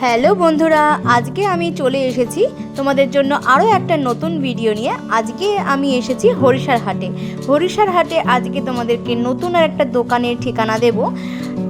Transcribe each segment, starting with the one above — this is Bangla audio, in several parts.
হ্যালো বন্ধুরা আজকে আমি চলে এসেছি তোমাদের জন্য আরও একটা নতুন ভিডিও নিয়ে আজকে আমি এসেছি হরিষার হাটে। হরিষার হাটে আজকে তোমাদেরকে নতুন আর একটা দোকানের ঠিকানা দেব।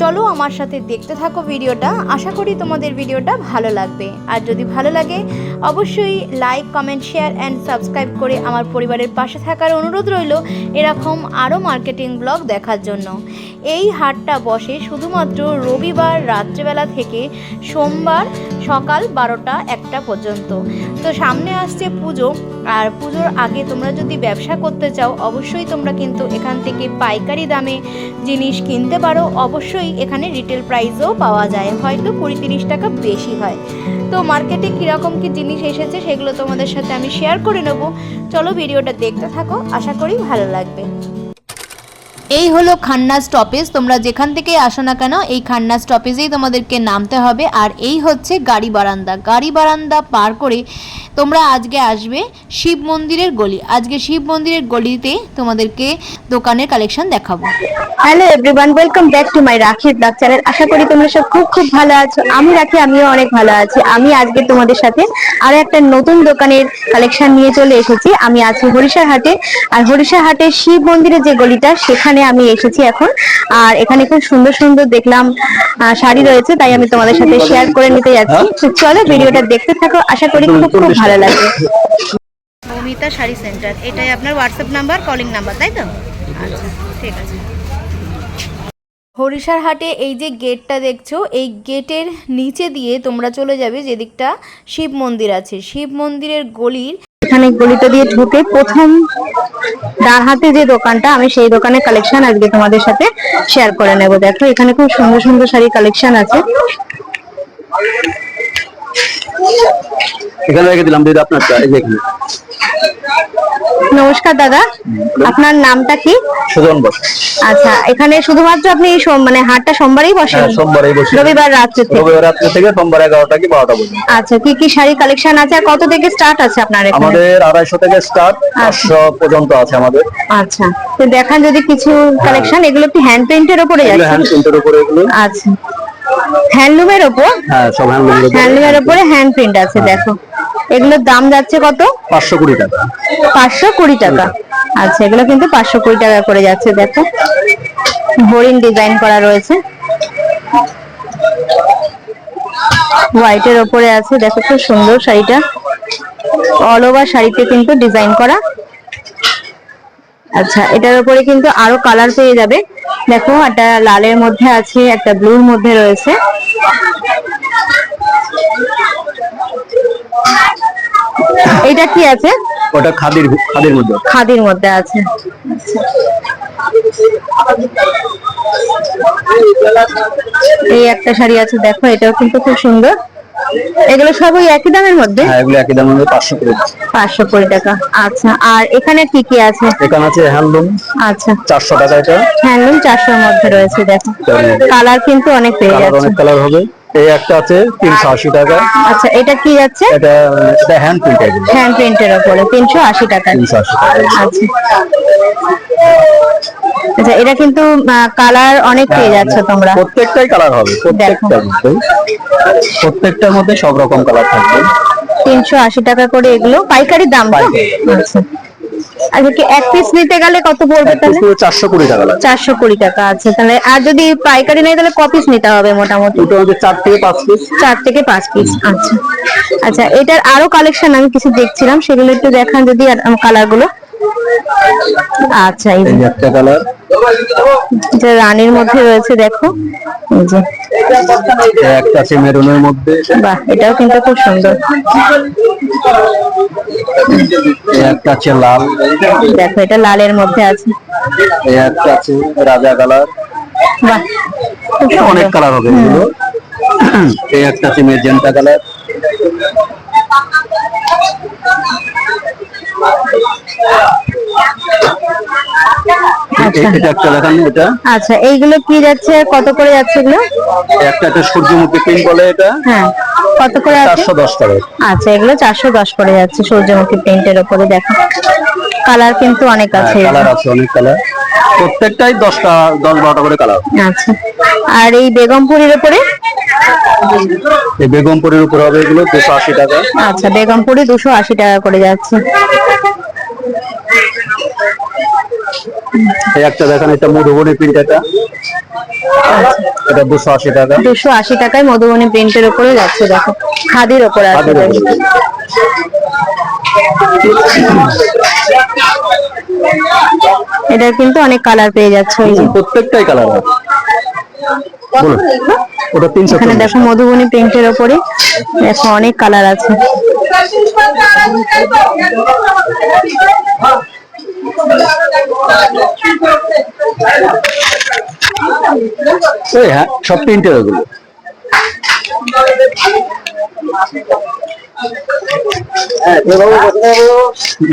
চলো আমার সাথে দেখতে থাকো ভিডিওটা আশা করি তোমাদের ভিডিওটা ভালো লাগবে। আর যদি ভালো লাগে, অবশ্যই like comment share and subscribe করে আমার পরিবারের পাশে থাকার অনুরোধ রইল এরকম আরও মার্কেটিং ব্লগ দেখার জন্য। এই হাটটা বসে শুধুমাত্র রবিবার রাত্রেবেলা থেকে সোমবার সকাল বারোটা একটা পর্যন্ত। তো সামনে আসছে পুজো, আর পুজোর আগে তোমরা যদি ব্যবসা করতে চাও, অবশ্যই তোমরা কিন্তু এখান থেকে পাইকারি দামে জিনিস কিনতে পারো। অবশ্যই এখানে রিটেল প্রাইসও পাওয়া যায়, হয়তো কুড়ি তিরিশ টাকা বেশি হয়। তো মার্কেটে কীরকম কী জিনিস এসেছে সেগুলো তোমাদের সাথে আমি শেয়ার করে নেব। চলো ভিডিওটা দেখতে থাকো, আশা করি ভালো লাগবে। এই হলো খান্না স্টপেজ তোমরা যেখান থেকে আসো না কেন, এই খান্না স্টপেজেই তোমাদেরকে নামতে হবে। আর এই হচ্ছে গাড়ি বারান্দা। গাড়ি বারান্দা পার করে তোমরা আজকে আসবে শিব মন্দিরের গলি। আজকে শিব মন্দিরের গলিতে তোমাদেরকে দোকানের কালেকশন দেখাবো। Hello everyone welcome back to my Rakhi blog channel আশা করি তোমরা সব খুব খুব ভালো আছো। আমি রাখি, আমিও অনেক ভালো আছি। আমি আজকে তোমাদের সাথে আর একটা নতুন দোকানের কালেকশন নিয়ে চলে এসেছি। আমি আছি হরিষার হাটে। আর হরিষার হাটে শিব মন্দিরের যে গলিটা, সেখানে আমি এসেছি এখন। আর এখানে খুব সুন্দর সুন্দর দেখলাম শাড়ি রয়েছে তাই আমি তোমাদের সাথে শেয়ার করে নিতে যাচ্ছি। তো চলো ভিডিওটা দেখতে থাকো আশা করি খুব খুব ভালো লাগবে। মৌমিতা শাড়ি সেন্টার এটাই আপনার হোয়াটসঅ্যাপ নাম্বার কলিং নাম্বার তাই তো? আচ্ছা ঠিক আছে। হরিষার হাটে এই যে গেটটা দেখছ এই গেটের নিচে দিয়ে তোমরা চলে যাবে যেদিকটা শিব মন্দির আছে। শিব মন্দিরের গলির এখানে গলিটা দিয়ে ঢুকে প্রথম ডান হাতে যে দোকানটা, আমি সেই দোকানের কালেকশন আজকে তোমাদের সাথে শেয়ার করে নেব। দেখো, এখানে খুব সুন্দর সুন্দর শাড়ি কালেকশন আছে। এখানে রেখে দিলাম, দিদি আপনারটা এই যে এখানে। নমস্কার দাদা আপনার নামটা কি? সুজন বস। আচ্ছা এখানে শুধুমাত্র আপনি মানে হাটটা সোমবারই বসেন? হ্যাঁ সোমবারই বসে রবিবার রাত্রে থেকে? রবিবার রাত্রে থেকে সোমবার এগারোটা কি বারোটা পর্যন্ত। আচ্ছা কি কি শাড়ি কালেকশন আছে আর কত থেকে স্টার্ট আছে আপনার এখানে? আমাদের আড়াইশো থেকে স্টার্ট পাঁচশো পর্যন্ত আছে আমাদের। আচ্ছা তো দেখান যদি কিছু কালেকশন এগুলো কি হ্যান্ড পেইন্টের উপরে যাচ্ছে? হ্যান্ড প্রিন্টের উপরে এগুলো। আচ্ছা। হ্যান্ডলুমের উপর হ্যাঁ সব হ্যান্ডলুম হ্যান্ডলুমের উপরে হ্যান্ড প্রিন্ট আছে দেখো। এগুলোর দাম যাচ্ছে কত? পাঁচশো কুড়ি টাকা। পাঁচশো কুড়ি টাকা। আচ্ছা এগুলো কিন্তু পাঁচশো কুড়ি টাকা করে যাচ্ছে দেখো। হরিণ ডিজাইন করা রয়েছে। হোয়াইটের ওপরে আছে দেখো খুব সুন্দর শাড়িটা। অল ওভার শাড়িতে কিন্তু ডিজাইন করা। আচ্ছা এটার উপরে কিন্তু আরও কালার পেয়ে যাবে। দেখো একটা লালের মধ্যে আছে একটা ব্লুর মধ্যে রয়েছে। এটা কি আছে? ওটা খাদির খাদির মধ্যে। খাদির মধ্যে আছে। এই একটা শাড়ি আছে দেখো এটাও কিন্তু খুব সুন্দর। এগুলো সবই একই দামের মধ্যে? হ্যাঁ এগুলো একই দাম আমাদের পাঁচশো কুড়ি পাঁচশো কুড়ি টাকা আচ্ছা। আর এখানে কি কি আছে? এখানে আছে হ্যান্ডলুম। আচ্ছা। চারশো টাকা এটা। হ্যান্ডলুম চারশোর মধ্যে রয়েছে দেখো। কালার কিন্তু অনেক পেয়ে কালার যাচ্ছে। অনেক কালার হবে। এই একটা আছে তিনশো আশি টাকা। আচ্ছা এটা কি যাচ্ছে? এটা এটা হ্যান্ড হ্যান্ড প্রিন্টের উপরে টাকা। আচ্ছা। আচ্ছা এটা কিন্তু কালার অনেক পেয়ে যাচ্ছে তোমরা। প্রত্যেকটাই কালার হবে প্রত্যেকটার মধ্যে প্রত্যেকটার মধ্যে সব রকম কালার থাকবে। তিনশো আশি টাকা করে এগুলো। পাইকারি দাম তো। আচ্ছা। আচ্ছা কি এক পিস নিতে গেলে কত পড়বে তাহলে? চারশো কুড়ি টাকা চারশো কুড়ি টাকা আছে তাহলে আর যদি পাইকারি নেই তাহলে ক পিস নিতে হবে মোটামুটি? দুটো হচ্ছে চার থেকে পাঁচ পিস চার থেকে পাঁচ পিস আচ্ছা। আচ্ছা এটার আরও কালেকশন আমি কিছু দেখছিলাম সেগুলো একটু দেখান যদি কালারগুলো। আচ্ছা এই যে। একটা কালার এটা রানীর মধ্যে রয়েছে দেখো। এই যে। একটা আছে মেরুনের মধ্যে। বাহ এটাও কিন্তু খুব সুন্দর। একটা আছে লাল। দেখো এটা লালের মধ্যে আছে। একটা আছে রাজা কালার। বাহ অনেক কালার হবে এগুলো। এই একটা আছে মেজেন্টা কালার। এটা একটা দেখান এটা। আচ্ছা এইগুলো কি যাচ্ছে? কত করে যাচ্ছে এগুলো? একটা একটা সূর্যমুখী পিন বলে এটা। হ্যাঁ কত করে আছে? টাকা আচ্ছা এগুলো চারশো দশ করে যাচ্ছে সূর্যমুখী দেখো। কালার কিন্তু অনেক আছে কালার আছে অনেক কালার। প্রত্যেকটাই দশটা দশ বারোটা করে কালার। আচ্ছা। আর এই বেগমপুরের উপরে এই বেগমপুরের উপর হবে এগুলো দুশো আশি টাকা। আচ্ছা বেগমপুরে দুশো আশি টাকা করে যাচ্ছে। একটা দেখেন এটা মধুবনী প্রিন্ট এটা। এটা দুশো আশি টাকা। দুশো আশি টাকায় মধুবনী প্রিন্টের উপরে যাচ্ছে দেখো। খাদির ওপরে আছে। উপরে। এটার কিন্তু অনেক কালার পেয়ে যাচ্ছে ওই যে। প্রত্যেকটাই কালার আছে ওটা এখানে দেখো মধুবনী প্রিন্টের ওপরে দেখো অনেক কালার আছে। এই হ্যাঁ সব প্রিন্টের ওগুলো।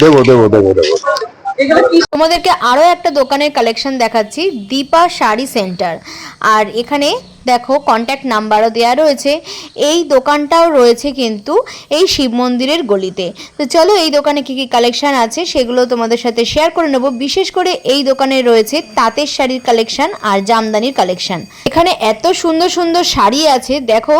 দেবো দেবো দেবো দেবো। তোমাদেরকে আরও একটা দোকানের কালেকশন দেখাচ্ছি, দীপা শাড়ি সেন্টার আর এখানে দেখো কন্ট্যাক্ট নাম্বারও দেওয়া রয়েছে। এই দোকানটাও রয়েছে কিন্তু এই শিব মন্দিরের গলিতে। তো চলো এই দোকানে কি কি কালেকশন আছে সেগুলো তোমাদের সাথে শেয়ার করে নেব। বিশেষ করে এই দোকানে রয়েছে তাঁতের শাড়ির কালেকশন আর জামদানির কালেকশন এখানে এত সুন্দর সুন্দর শাড়ি আছে, দেখো,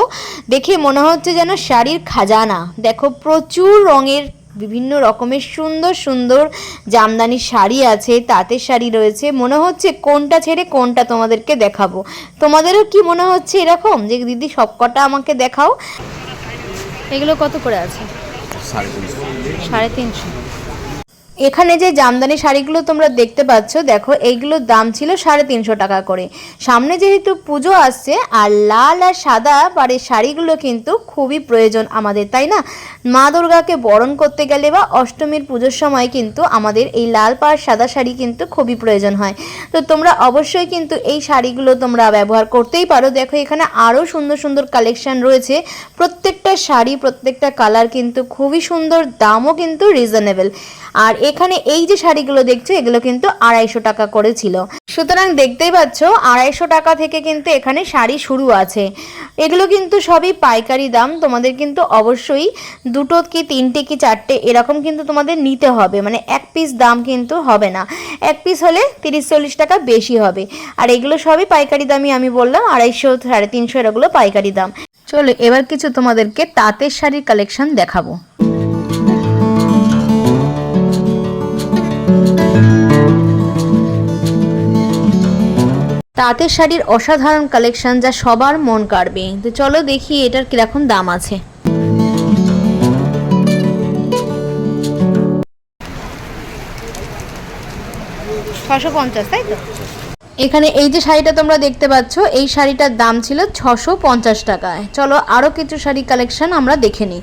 দেখে মনে হচ্ছে যেন শাড়ির খাজানা। দেখো প্রচুর রঙের বিভিন্ন রকমের সুন্দর সুন্দর জামদানি শাড়ি আছে তাঁতের শাড়ি রয়েছে। মনে হচ্ছে কোনটা ছেড়ে কোনটা তোমাদেরকে দেখাবো। তোমাদেরও কি মনে হচ্ছে এরকম? যে দিদি সবকটা আমাকে দেখাও। এগুলো কত করে আছে? সাড়ে তিনশো। এখানে যে জামদানি শাড়িগুলো তোমরা দেখতে পাচ্ছ, দেখো এইগুলোর দাম ছিল সাড়ে তিনশো টাকা করে। সামনে যেহেতু পুজো আসছে, আর লাল আর সাদা বাড়ির শাড়িগুলো কিন্তু খুবই প্রয়োজন আমাদের, তাই না? মা দুর্গাকে বরণ করতে গেলে বা অষ্টমীর পুজোর সময় কিন্তু আমাদের এই লাল পাড় সাদা শাড়ি কিন্তু খুবই প্রয়োজন হয়। তো তোমরা অবশ্যই কিন্তু এই শাড়িগুলো তোমরা ব্যবহার করতেই পারো। দেখো, এখানে আরও সুন্দর সুন্দর কালেকশন রয়েছে। প্রত্যেকটা শাড়ি, প্রত্যেকটা কালার কিন্তু খুবই সুন্দর, দামও কিন্তু রিজনেবল আর এখানে এই যে শাড়িগুলো দেখছ, এগুলো কিন্তু আড়াইশো টাকা করে ছিল। সুতরাং দেখতেই পাচ্ছ, আড়াইশো টাকা থেকে কিন্তু এখানে শাড়ি শুরু আছে। এগুলো কিন্তু সবই পাইকারি দাম, তোমাদের কিন্তু অবশ্যই দুটো কি তিনটে কি চারটে এরকম কিন্তু তোমাদের নিতে হবে। মানে এক পিস দাম কিন্তু হবে না। এক পিস হলে তিরিশ চল্লিশ টাকা বেশি হবে। আর এগুলো সবই পাইকারি দামই আমি বললাম, আড়াইশো, সাড়ে তিনশো এরগুলো পাইকারি দাম। চলো, এবার কিছু তোমাদেরকে তাঁতের শাড়ির কালেকশন দেখাবো। তাঁতের শাড়ির অসাধারণ কালেকশন যা সবার মন কাড়বে। তো চলো দেখি এটার কীরকম দাম আছে। ছশো পঞ্চাশ তাই তো? এখানে এই যে শাড়িটা তোমরা দেখতে পাচ্ছ এই শাড়িটার দাম ছিল ছশো পঞ্চাশ টাকায়। চলো আরও কিছু শাড়ি কালেকশন আমরা দেখে নিই।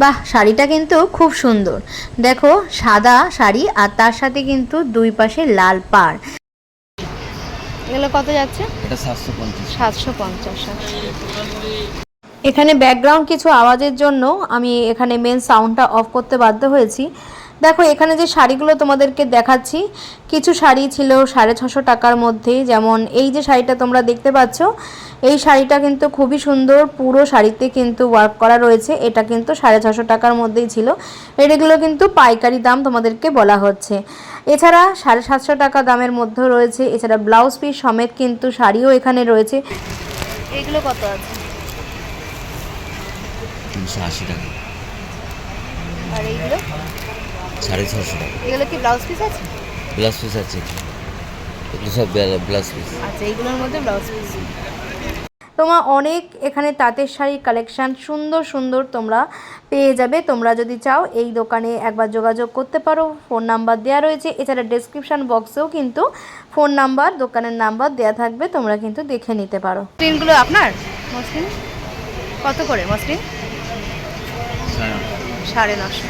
বাহ শাড়িটা কিন্তু খুব সুন্দর। দেখো সাদা শাড়ি আর তার সাথে কিন্তু দুই পাশে লাল পাড়। এগুলো কত যাচ্ছে? এটা সাতশো পঞ্চাশ। সাতশো পঞ্চাশ এখানে ব্যাকগ্রাউন্ড কিছু আওয়াজের জন্য আমি এখানে মেন সাউন্ডটা অফ করতে বাধ্য হয়েছি। দেখো এখানে যে শাড়িগুলো তোমাদেরকে দেখাচ্ছি কিছু শাড়ি ছিল সাড়ে ছশো টাকার মধ্যে যেমন এই যে শাড়িটা তোমরা দেখতে পাচ্ছ এই শাড়িটা কিন্তু খুবই সুন্দর পুরো শাড়িতে কিন্তু ওয়ার্ক করা রয়েছে এটা কিন্তু সাড়ে ছশো টাকার মধ্যেই ছিল। এগুলো কিন্তু পাইকারি দাম তোমাদেরকে বলা হচ্ছে। এছাড়া সাড়ে সাতশো টাকা দামের মধ্যেও রয়েছে এছাড়া ব্লাউজ পিস সমেত কিন্তু শাড়িও এখানে রয়েছে। এগুলো কত আছে? তিনশো আশি টাকা। আর এইগুলো? সাড়ে ছশো টাকা। এগুলো কি ব্লাউজ পিস আছে? ব্লাউজ পিস আছে এগুলো সব ব্লাউজ পিস আচ্ছা এইগুলোর মধ্যে ব্লাউজ পিস তোমার অনেক এখানে তাঁতের শাড়ির কালেকশান সুন্দর সুন্দর তোমরা পেয়ে যাবে। তোমরা যদি চাও এই দোকানে একবার যোগাযোগ করতে পারো। ফোন নাম্বার দেওয়া রয়েছে। এছাড়া ডেসক্রিপশন বক্সেও কিন্তু ফোন নাম্বার দোকানের নাম্বার দেওয়া থাকবে। তোমরা কিন্তু দেখে নিতে পারো। মসলিনগুলো আপনার? মসলিন? কত করে মসলিন? সাড়ে নশো।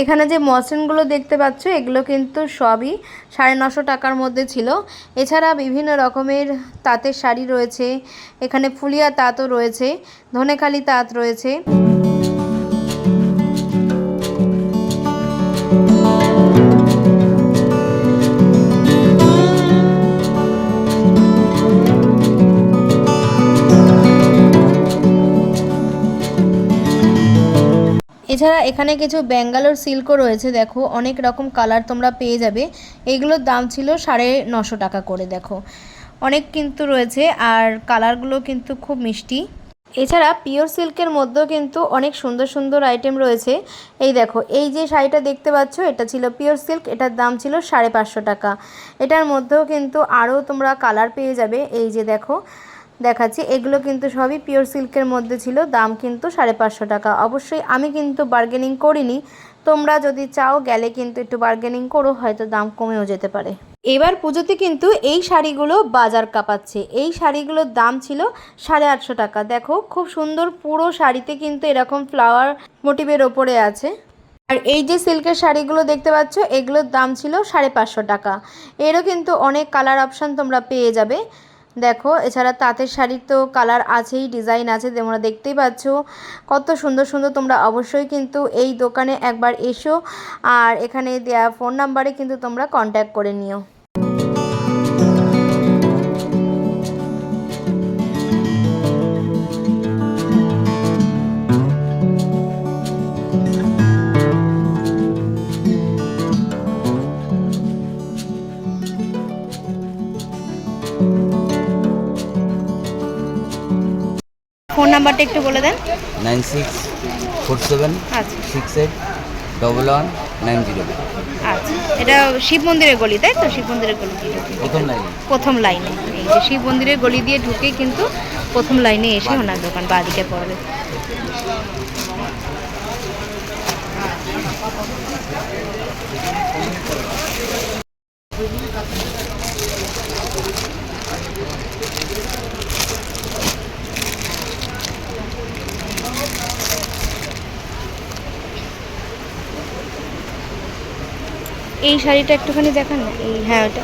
এখানে যে মসলিনগুলো দেখতে পাচ্ছ, এগুলো কিন্তু সবই সাড়ে নশো টাকার মধ্যে ছিল। এছাড়া বিভিন্ন রকমের তাঁতের শাড়ি রয়েছে, এখানে ফুলিয়া তাঁতও রয়েছে, ধনেখালি তাঁত রয়েছে। এছাড়া এখানে কিছু ব্যাঙ্গালোর সিল্কও রয়েছে, দেখো। অনেক রকম কালার তোমরা পেয়ে যাবে। এগুলোর দাম ছিল সাড়ে নশো টাকা করে, দেখো। অনেক কিন্তু রয়েছে আর কালারগুলো কিন্তু খুব মিষ্টি। এছাড়া পিওর সিল্কের মধ্যেও কিন্তু অনেক সুন্দর সুন্দর আইটেম রয়েছে। এই দেখো, এই যে শাড়িটা দেখতে পাচ্ছ, এটা ছিল পিওর সিল্ক, এটার দাম ছিল সাড়ে পাঁচশো টাকা। এটার মধ্যেও কিন্তু আরও তোমরা কালার পেয়ে যাবে। এই যে দেখো দেখাচ্ছি, এগুলো কিন্তু সবই পিওর সিল্কের মধ্যে ছিল, দাম কিন্তু সাড়ে পাঁচশো টাকা। অবশ্যই আমি কিন্তু বার্গেনিং করিনি, তোমরা যদি চাও গেলে কিন্তু একটু বার্গেনিং করো, হয়তো দাম কমেও যেতে পারে। এবার পুজোতে কিন্তু এই শাড়িগুলো বাজার কাঁপাচ্ছে। এই শাড়িগুলোর দাম ছিল সাড়ে আটশো টাকা। দেখো, খুব সুন্দর পুরো শাড়িতে কিন্তু এরকম ফ্লাওয়ার মোটিভের ওপরে আছে। আর এই যে সিল্কের শাড়িগুলো দেখতে পাচ্ছ, এগুলোর দাম ছিল সাড়ে পাঁচশো টাকা। এরও কিন্তু অনেক কালার অপশান তোমরা পেয়ে যাবে। দেখো, এছাড়া তাঁতের শাড়ির তো কালার আছেই ডিজাইন আছে, তোমরা দেখতেই পাচ্ছ। কত সুন্দর সুন্দর তোমরা অবশ্যই কিন্তু এই দোকানে একবার এসো, আর এখানে দেওয়া ফোন নাম্বারে কিন্তু তোমরা কন্ট্যাক্ট করে নিও। নাম্বারটা একটু বলে দেন। নাইন সিক্স ফোর সেভেন আচ্ছা। Six eight double one nine zero আচ্ছা। এটা শিব মন্দিরের গলি তাই তো? শিব মন্দিরের গলি দিয়ে প্রথম লাইন। প্রথম লাইনে। এই যে শিব মন্দিরের গলি দিয়ে ঢুকেই কিন্তু প্রথম লাইনে এসে ওনার দোকান বাদিকে পড়বে। এই শাড়িটা একটুখানি দেখান। না এই হ্যাঁ ওটা।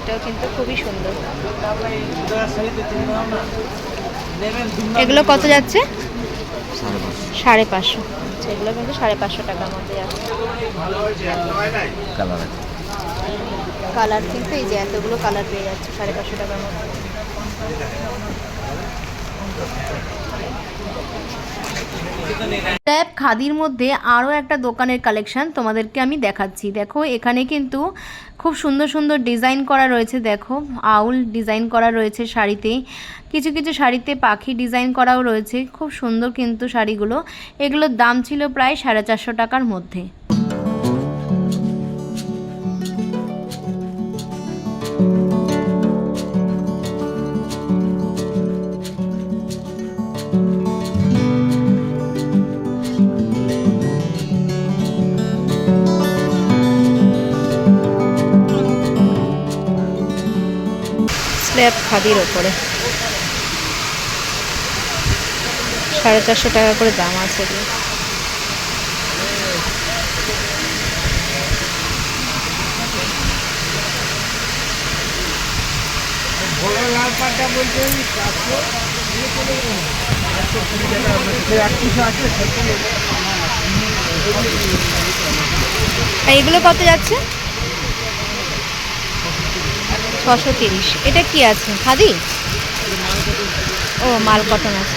এটাও কিন্তু খুবই সুন্দর। এগুলো কত যাচ্ছে? সাড়ে পাঁচশো। আচ্ছা, এগুলো কিন্তু সাড়ে পাঁচশো টাকার মধ্যে যাচ্ছে। কালার, কিন্তু এই যে এতগুলো কালার পেয়ে যাচ্ছে, সাড়ে পাঁচশো টাকার ট্যাপ খাদির মধ্যে আরও একটা দোকানের কালেকশন তোমাদেরকে আমি দেখাচ্ছি। দেখো, এখানে কিন্তু খুব সুন্দর সুন্দর ডিজাইন করা রয়েছে, দেখো। আউল ডিজাইন করা রয়েছে শাড়িতে। কিছু কিছু শাড়িতে পাখি ডিজাইন করাও রয়েছে। খুব সুন্দর কিন্তু শাড়িগুলো। এগুলোর দাম ছিল প্রায় সাড়ে চারশো টাকার মধ্যে। স্ল্যাব খাদির ওপরে। সাড়ে চারশো টাকা করে দাম আছে আর এগুলো কত যাচ্ছে? ছশো তিরিশ। এটা কি আছে? খাদি? ও মাল কটন আছে।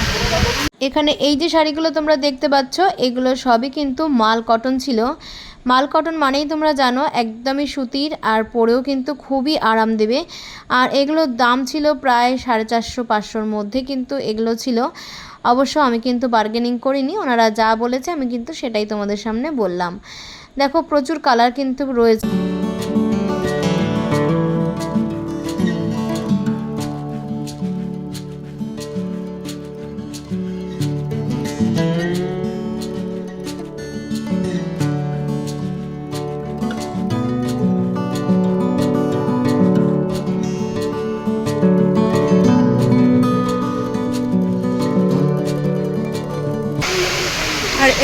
এখানে এই যে শাড়িগুলো তোমরা দেখতে পাচ্ছ, এগুলো সবই কিন্তু মাল কটন ছিল। মাল কটন মানেই তোমরা জানো, একদমই সুতির আর পরেও কিন্তু খুবই আরাম দেবে। আর এগুলোর দাম ছিল প্রায় সাড়ে চারশো, পাঁচশোর মধ্যে কিন্তু এগুলো ছিল। অবশ্য আমি কিন্তু বার্গেনিং করিনি, ওনারা যা বলেছে আমি কিন্তু সেটাই তোমাদের সামনে বললাম। দেখো, প্রচুর কালার কিন্তু রয়েছে।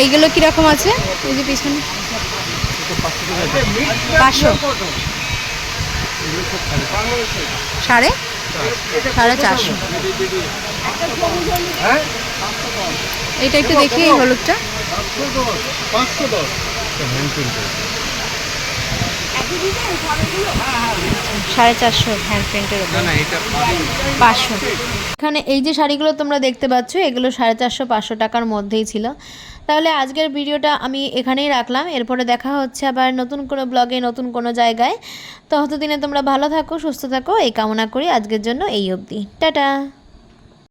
এইগুলো কীরকম আছে? এই যে পিছনে। পাঁচশো। সাড়ে? সাড়ে চারশো। এটা একটু দেখি এই হলুদটা। সাড়ে চারশো হ্যান্ড প্রিন্টের পাঁচশো। এখানে এই যে শাড়িগুলো তোমরা দেখতে পাচ্ছ, এগুলো সাড়ে চারশো, পাঁচশো টাকার মধ্যেই ছিল। তাহলে আজকের ভিডিওটা আমি এখানেই রাখলাম। এরপরে দেখা হচ্ছে আবার নতুন কোনো ব্লগে নতুন কোনো জায়গায়। ততদিনে তোমরা ভালো থাকো, সুস্থ থাকো, এই কামনা করি আজকের জন্য এই অবধি। টাটা!